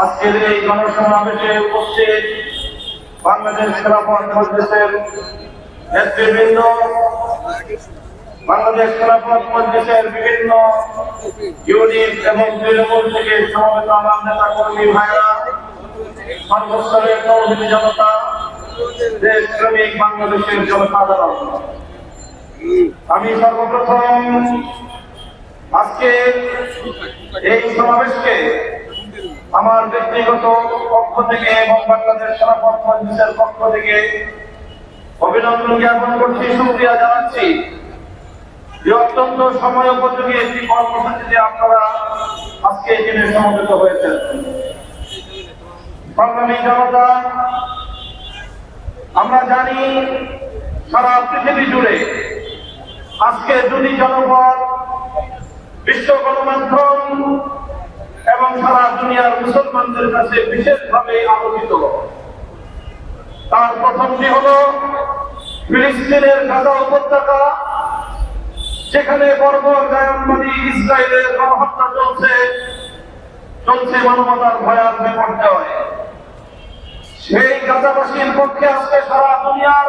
আজকের এই গণসমাবেশে উপস্থিত বাংলাদেশ খেলাফত মজলিসের নেতৃবৃন্দ, বাংলাদেশ খেলাফত মজলিসের বিভিন্ন ইউনিট এবং তৃণমূল থেকে সমবেত আমার নেতা কর্মী ভাইরা সর্বস্তরের তৌহিদি জনতা দেশ শ্রমিক বাংলাদেশের জনসাধারণ, আমি সর্বপ্রথম আজকে এই সমাবেশকে আমার ব্যক্তিগত পক্ষ থেকে এবং বাংলাদেশ মজলিসের পক্ষ থেকে অভিনন্দন জ্ঞাপন করছি সুক্রিয়া জানাচ্ছি। অত্যন্ত সময় উপযোগী একটি কর্মসূচিতে আপনারা আজকে এখানে সমবেত হয়েছেন। সংগ্রামী জনতা, আমরা জানি সারা পৃথিবী জুড়ে আজকে যদি জনপদ, বিশ্ব গণমাধ্যম এবং সারা দুনিয়ার মুসলমানদের কাছে বিশেষভাবে আলোচিত তার প্রথমটি হল ফিলিস্তিনের গাজা উপত্যকা, যেখানে বর্বর গায়নবাদী ইসরায়েলের গণহত্যা চলছে। চলছে মানবতার ভয়াল বিপর্যয়। সেই গাজাবাসীর পক্ষে আজকে সারা দুনিয়ার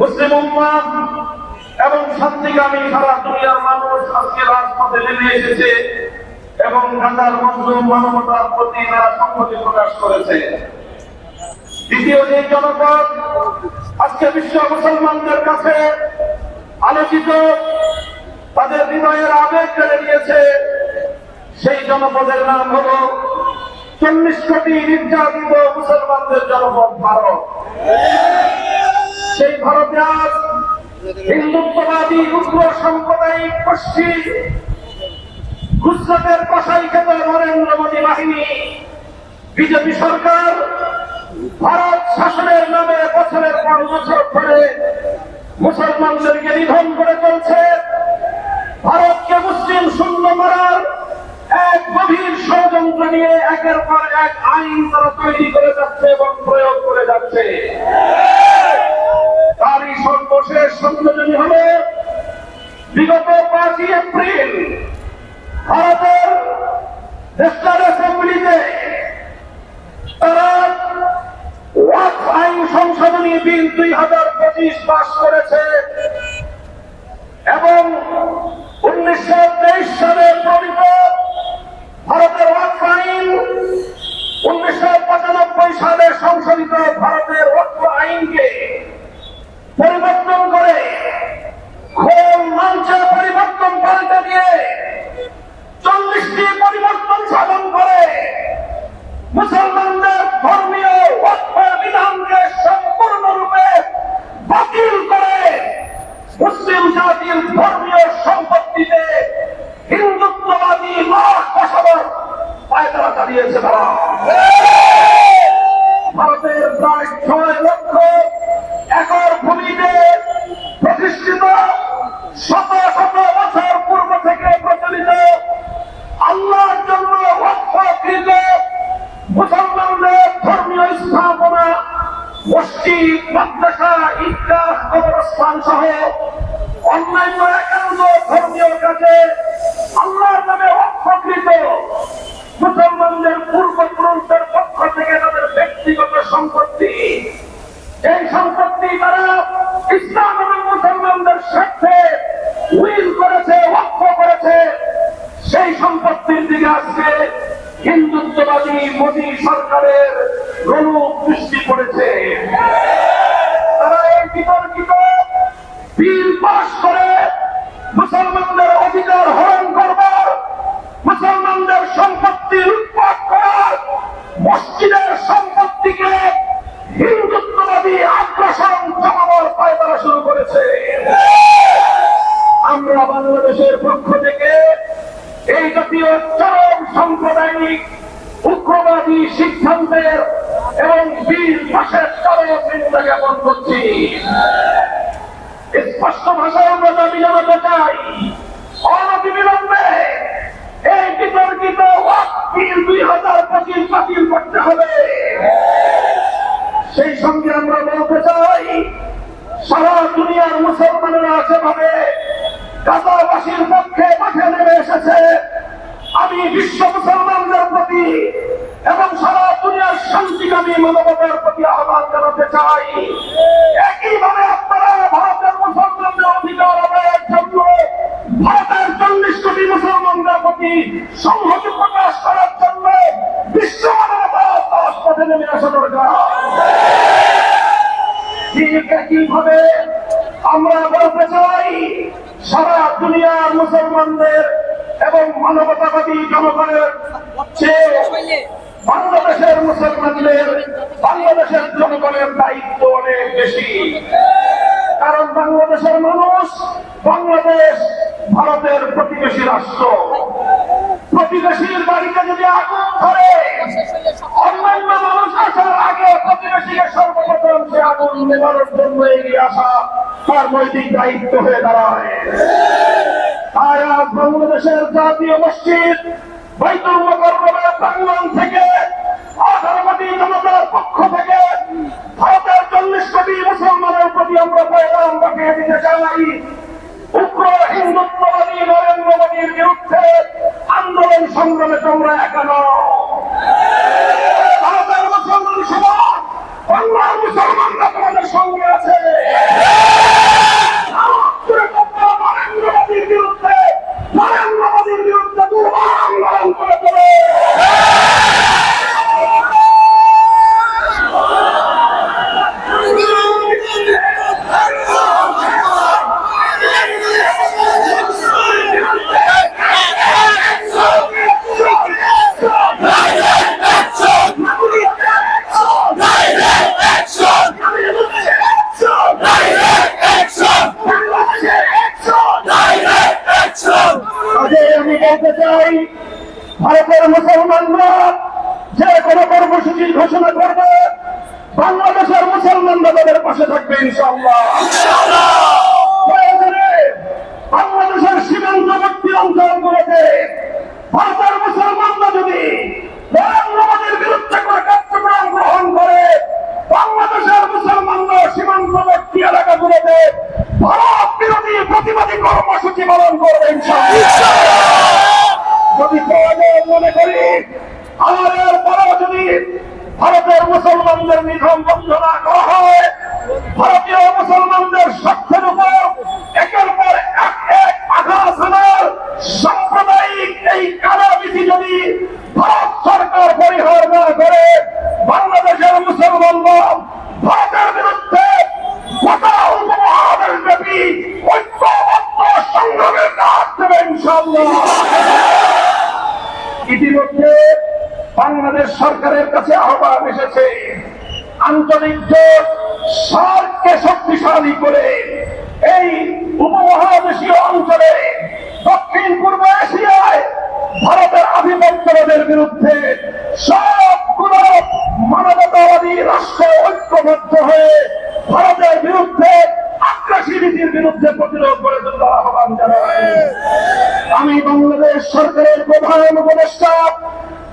মুসলিম উম্মাহ এবং শান্তিকামী সারা দুনিয়ার মানুষ আজকে রাজপথে নেমে এসেছে। এবং গাজার মজলুম মানবতার প্রতি তারা সংহতি প্রকাশ করেছে। দ্বিতীয় যে জনপদ, আজকে বিশ্ব মুসলমানদের কাছে আলোচিত, তাদের হৃদয়ের আবেগ কেড়ে নিয়েছে সেই জনপদের নাম হল চল্লিশ কোটি নির্যাতিত মুসলমানদের জনপদ ভারত। সেই ভারতে আজ হিন্দুত্ববাদী উগ্র সাম্প্রদায়িক গোষ্ঠী গুজরাটের কষাই খেতে নরেন্দ্র মোদী বাহিনী। বিজেপি সরকার ভারত শাসনের নামে বছরের পর বছর ধরে মুসলমানদেরকে নিধন করে চলছে। ভারতকে মুসলিম শূন্য মারার এক গভীর ষড়যন্ত্র নিয়ে একের পর এক আইন তারা তৈরি করে যাচ্ছে এবং প্রয়োগ করে যাচ্ছে। তারই সর্বশেষ সংযোজনী হল, বিগত পাঁচই এপ্রিল ভারতের ন্যাশনাল অ্যাসেম্বলিতে তারা ওয়াকফ আইন সংশোধনী বিল দুই হাজার পঁচিশ পাশ করেছে এবং উনিশশো তেইশ সালে প্রণীত ভারতের ওয়াকফ আইন উনিশশো পঁচানব্বই সালে সংশোধিত ভারতের ওয়াকফ আইনকে পরিবর্তন করে খোল মঞ্চে পরিবর্তন পাল্টে দিয়ে চল্লিশটি পরিবর্তন সাধন করে মুসলমানদের ধর্মীয় ওয়াকফ বিধানকে সম্পূর্ণরূপে বাতিল করে মুসলিম জাতির ধর্মীয় সম্পত্তিতে হিন্দুত্ববাদী মাঠ বসাবার পায়তারা চালিয়েছে তারা ভারতের প্রায় ছয় লক্ষ একর ভূমিতে প্রতিষ্ঠিত শত শত বছর পূর্ব থেকে প্রচলিত আল্লাহর জন্য রক্ষাকৃত মুসলমানদের ধর্মীয় স্থাপনা, মসজিদ, মাদ্রাসা, ঈদগাহ, কবরস্থান সহ অন্যান্য একান্ত ধর্মীয় কাজে আল্লাহর নামে রক্ষাকৃত মুসলমানদের তাদের ব্যক্তিগত সম্পত্তি, এই সম্পত্তি তারা ইসলাম এবং মুসলমানদের স্বার্থে উইল করেছে রক্ষ করেছে। সেই সম্পত্তির দিকে আজকে হিন্দুত্ববাদী মোদী সরকারের রূপ দৃষ্টি পড়েছে। তারা এই বিতর্কিত বিল পাশ করে মুসলমানদের অধিকার হরণ করবার, মুসলমানদের সম্পত্তি লুটপাট করার মসজিদের সম্পত্তিকে হিন্দুত্ববাদী আগ্রাসন জমাবার পায়তারা শুরু করেছে। আমরা বাংলাদেশের পক্ষ থেকে এই জাতীয় চরম সাম্প্রদায়িক উগ্রবাদ সিদ্ধান্তের এবং বীর ভাষের চরম নিন্দা জ্ঞাপন করছি। স্পষ্ট ভাষায় আমরা দাবি জানাতে চাই অনতি বিলম্বে এই বিতর্কিত ওয়াক বিল দুই হাজার পঁচিশ বাতিল করতে হবে সেই সঙ্গে আমরা বলতে চাই সারা দুনিয়ার মুসলমানেরা যেভাবে গাজাবাসীর পক্ষে মাঠে নেমে এসেছে। আমি বিশ্ব মুসলমানদের প্রতি এবং সারা দুনিয়ার শান্তিকামী মানবতার প্রতি আহ্বান জানাতে চাই। একইভাবে আপনারা ভারতের মুসলমানদের অধিকার আদায়ের জন্য ভারতের চল্লিশ কোটি মুসলমানদের প্রতি সংহতি প্রকাশ করার জন্য বিশ্ব মানবতার রাজপথে নেমে আসা দরকার। ঠিক একইভাবে আমরা বলতে চাই, সারা দুনিয়ার মুসলমানদের এবং মানবতাবাদী জনগণের চেয়ে বাংলাদেশের মুসলমানদের, বাংলাদেশের জনগণের দায়িত্ব অনেক বেশি। কারণ বাংলাদেশের মানুষ বাংলাদেশ, ভারতের প্রতিবেশী রাষ্ট্র। প্রতিবেশীর বাড়িতে যদি আগুন ধরে, অন্যান্য মানুষ আসার আগে প্রতিবেশীকে সর্বপ্রথম সে আগুন নেবানোর জন্য এগিয়ে আসা তার নৈতিক দায়িত্ব হয়ে দাঁড়ায়। তাই আজ বাংলাদেশের জাতীয় মসজিদ বৈতুল মকরমের প্রাঙ্গণ থেকে আঠারো জনতার পক্ষ থেকে ভারতের চল্লিশ কোটি মুসলমানের প্রতি আমরা পয়গাম পাঠিয়ে দিতে চাই। উগ্র হিন্দুত্ববাদী নরেন্দ্র মোদীর বিরুদ্ধে আন্দোলন সংগ্রামে তোমরা একা নও। ভারতের মুসলমান সমাজ, বাংলার মুসলমানরা তোমাদের সঙ্গে আছে নরেন্দ্র মোদীর বিরুদ্ধে নরেন্দ্র মোদীর বিরুদ্ধে দুর্বার আন্দোলন করে তোলো আজকে আমি বলতে চাই ভারতের মুসলমানরা যে কোনো কর্মসূচি ঘোষণা করবে বাংলাদেশের মুসলমানরা তাদের পাশে থাকবে বাংলাদেশের সীমান্তবর্তী অঞ্চলগুলোতে ভারতের মুসলমানরা যদি নরেন্দ্র মোদীর বিরুদ্ধে করে কার্যক্রম গ্রহণ করে, বাংলাদেশের মুসলমানরা সীমান্তবর্তী এলাকাগুলোতে ভারত বিরোধী প্রতিবাদী কর্মসূচি পালন করবে যদি প্রয়োজন মনে করি আর এরপরেও যদি ভারতের মুসলমানদের নিধন বন্ধ না করা হয় ভারতীয় মুসলমানদের স্বার্থের উপর একের পর এক এক আঘাত হানার সাম্প্রদায়িক এই কারাবিধি যদি ভারত সরকার পরিহার না করে, বাংলাদেশের মুসলমানরা ভারতের বিরুদ্ধে ইতিমধ্যে বাংলাদেশ সরকারের কাছে আহ্বান এসেছে আঞ্চলিক জোট সার্ককে শক্তিশালী করে এই উপমহাদেশীয় অঞ্চলে দক্ষিণ পূর্ব এশিয়ায় ভারতের আধিপত্যবাদের বিরুদ্ধে সবগুলো মানবতাবাদী রাষ্ট্র ঐক্যবদ্ধ হয়ে ভারতের বিরুদ্ধে আগ্রাসী নীতির বিরুদ্ধে প্রতিরোধ করে তোলার আহ্বান জানাই আমি বাংলাদেশ সরকারের প্রধান উপদেষ্টা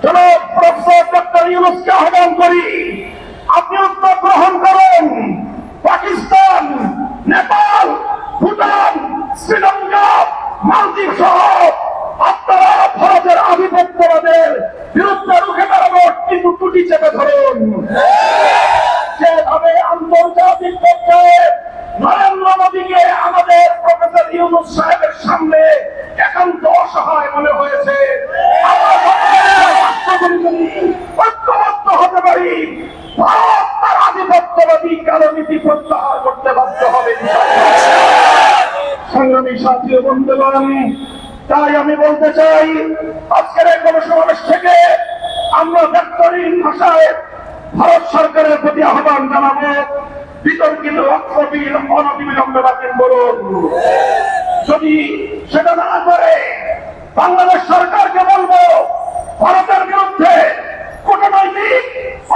জনাব প্রফেসর ডক্টর ইউনুসকে আহ্বান করি। আপনি উদ্যোগ গ্রহণ করেন। পাকিস্তান, নেপাল, ভুটান, শ্রীলঙ্কা, মালদ্বীপ সহ আপনারা ভারতের আধিপত্যবাদের বিরুদ্ধে রুখে দাঁড়ানোর কিন্তু টুটি চেপে ধরুন। যেভাবে আন্তর্জাতিক পর্যায়ে নরেন্দ্র মোদীকে আমাদের প্রফেসর ইউনুস সাহেবের সামনে একান্ত অসহায় মনে হয়েছে। ঐক্যবদ্ধ হতে পারি। ভারত তার আধিপত্যবাদী কালো প্রত্যাহার করতে বাধ্য হবে। সংগ্রামী সাথী বন্ধুগণ, তাই আমি বলতে চাই, আজকের এই গণসমাবেশ থেকে আমরা ব্যক্তহীন ভাষায় ভারত সরকারের প্রতি আহ্বান জানাব। বিতর্কিত অক্ষবিল অনবিলম্বে বাতিল করুন। যদি সেটা না করে, বাংলাদেশ সরকারকে বলব, ভারতের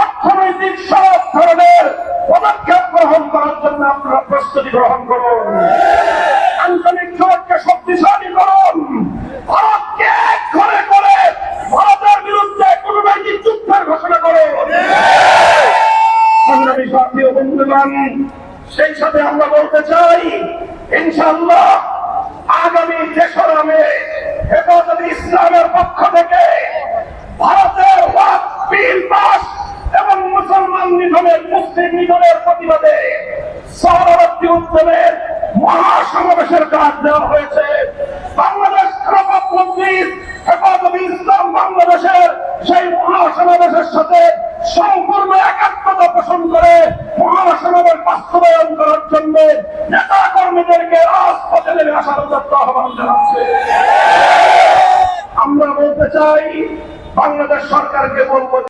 অর্থনৈতিক সব ধরনের পদক্ষেপ গ্রহণ করার জন্য আপনারা প্রস্তুতি গ্রহণ করুন। আঞ্চলিক জোটকে শক্তিশালী করুন। ভারতকে এক ঘরে করে ভারতের বিরুদ্ধে যুদ্ধের ঘোষণা বন্ধুগণ, সেই সাথে আমরা বলতে চাই ইনশাল্লাহ আগামী তেসরা মে হেফাজত ইসলামের পক্ষ থেকে ভারতের বিল পাস মুসলমান নিধনের, মুসলিম নিধনের প্রতিবাদে সহরবর্তী উদ্যমের মহাসমাবেশের কাজ দেওয়া হয়েছে। বাংলাদেশ বাংলাদেশের সেই সাথে সম্পূর্ণ একাত্মতা করে বাস্তবায়ন জন্য আমরা বলতে চাই, বাংলাদেশ সরকারকে বলব